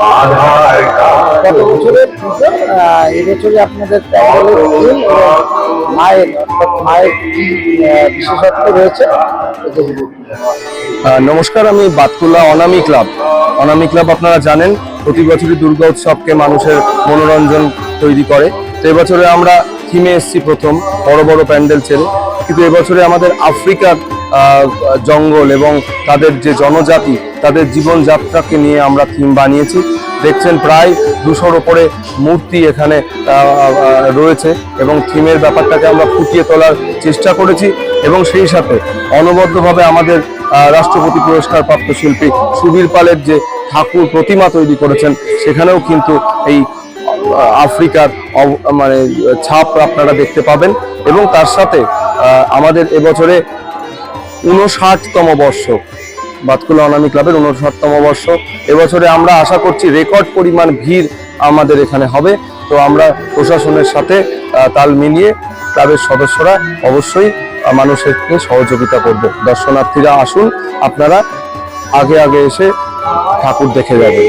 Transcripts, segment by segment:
আধার গত বছরের পুজো এবছরে আপনাদের প্যান্ডেলের থিম এবং মায়ের অর্থাৎ মায়ের কি বিশেষত্ব রয়েছে। নমস্কার আমি বাতকুল্লা অনামি ক্লাব। অনামি ক্লাব আপনারা জানেন প্রতি বছরই দুর্গা উৎসবকে মানুষের মনোরঞ্জন তৈরি করে। তো এবছরে আমরা থিমে এসেছি প্রথম বড় বড় প্যান্ডেল ছেড়ে। কিন্তু এবছরে আমাদের আফ্রিকার জঙ্গল এবং তাদের যে জনজাতি, তাদের জীবনযাত্রাকে নিয়ে আমরা থিম বানিয়েছি। দেখছেন প্রায় দুশোর ওপরে মূর্তি এখানে রয়েছে এবং থিমের ব্যাপারটাকে আমরা ফুটিয়ে তোলার চেষ্টা করেছি এবং সেই সাথে অনবদ্যভাবে আমাদের রাষ্ট্রপতি পুরস্কার প্রাপ্ত শিল্পী সুবীর পালের যে ঠাকুর প্রতিমা তৈরি করেছেন, সেখানেও কিন্তু এই আফ্রিকার মানে ছাপ আপনারা দেখতে পাবেন এবং তার সাথে আমাদের এবছরে উনষাটতম বর্ষ। বাতকুলা অনামি ক্লাবের উনষাটতম বর্ষ। এবছরে আমরা আশা করছি রেকর্ড পরিমাণ ভিড় আমাদের এখানে হবে। তো আমরা প্রশাসনের সাথে তাল মিলিয়ে ক্লাবের সদস্যরা অবশ্যই মানুষেরকে সহযোগিতা করব। দর্শনার্থীরা আসুন আপনারা আগে আগে এসে ঠাকুর দেখে যাবেন।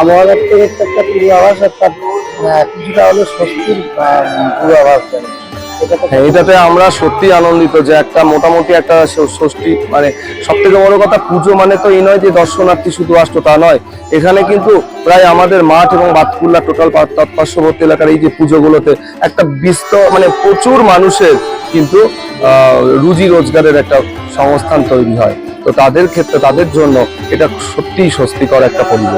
আবহাওয়া তো একটা পূর্বাভাস আহ, কিছুটা হলো স্বস্তির পূর্বাভাস এটাতে আমরা সত্যি আনন্দিত যে একটা মোটামুটি একটা ষষ্ঠী মানে সব থেকে বড় কথা পুজো মানে তো এই নয় যে দর্শনার্থী শুধু আসতো তা নয়। এখানে কিন্তু প্রায় আমাদের মাঠ এবং বাতকুল্লা টোটাল পার্শ্ববর্তী এলাকার এই যে পুজোগুলোতে একটা বিস্তর মানে প্রচুর মানুষের কিন্তু রুজি রোজগারের একটা সংস্থান তৈরি হয়। তো তাদের ক্ষেত্রে, তাদের জন্য এটা সত্যিই স্বস্তিকর একটা পরিবেশ।